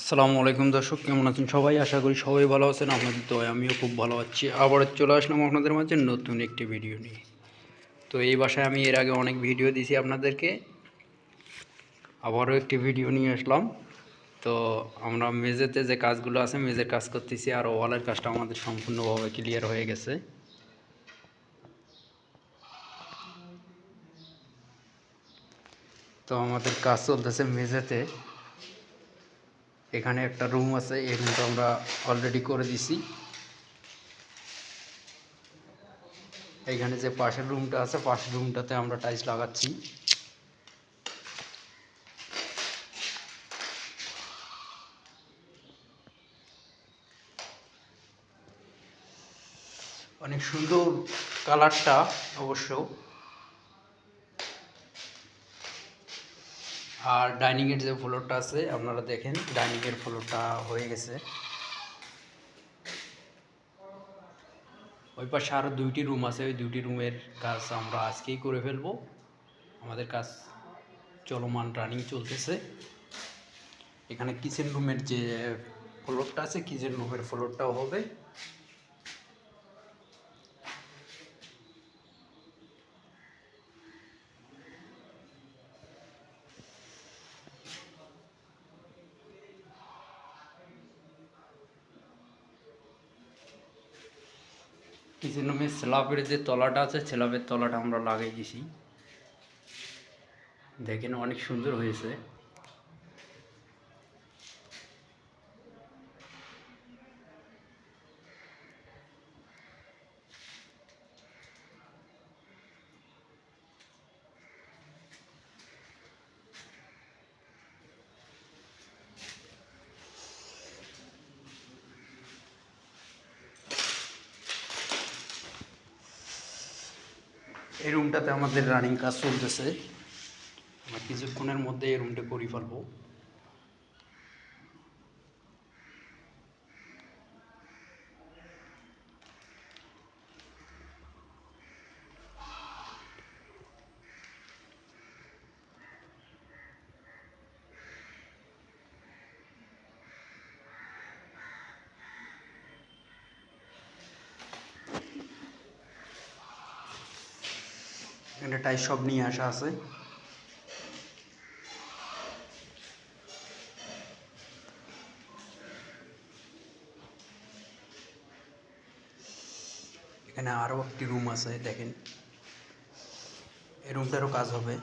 আসসালামু আলাইকুম দর্শক, কেমন আছেন সবাই? আশা করি সবাই ভালো আছেন, আপনাদের তো আমিও খুব ভালো আছি। আবার চলে আসলাম আপনাদের মাঝে নতুন একটি ভিডিও নিয়ে। তো এই বাসায় আমি এর আগে অনেক ভিডিও দিয়েছি আপনাদেরকে। আবারও একটি ভিডিও নিয়ে আসলাম। তো আমরা মেঝেতে যে কাজগুলো আছে, মেঝের কাজ করতেছি, আর ওয়ালের কাজটা আমাদের সম্পূর্ণভাবে ক্লিয়ার হয়ে গেছে। তো আমাদের কাজ চলতেছে মেঝেতে। এখানে একটা রুম আছে এই রুমটা আমরা অলরেডি করে দিছি। এইখানে যে পাশের রুমটা আছে, পাশের রুমটাতে আমরা টাইলস লাগাচ্ছি। অনেক সুন্দর কালারটা অবশ্য। আর ডাইনিংয়ের যে ফ্লোরটা আছে, আপনারা দেখেন ডাইনিংয়ের ফ্লোরটা হয়ে গেছে। ওই পাশে আরও দুইটি রুম আছে, ওই দুইটি রুমের কাজ আমরা আজকেই করে ফেলব। আমাদের কাজ চলমান রানিং চলতেছে। এখানে কিচেন রুমের যে ফ্লোরটা আছে কিচেন রুমের ফ্লোরটাও হবে। কিচেন রুমের স্ল্যাবের যে তলাটা আছে স্ল্যাবের তলাটা আমরা লাগিয়ে দিছি। দেখেন অনেক সুন্দর হয়েছে। এই রুমটাতে আমাদের রানিং কাজ চলতেছে। আমরা কিছুক্ষণের মধ্যে এই রুমটা করি ফেলব। এখানে টাই সব নিয়ে আসা আছে। এখানে আরও একটি রুম আছে, দেখেন। এই রুমটারও কাজ হবে।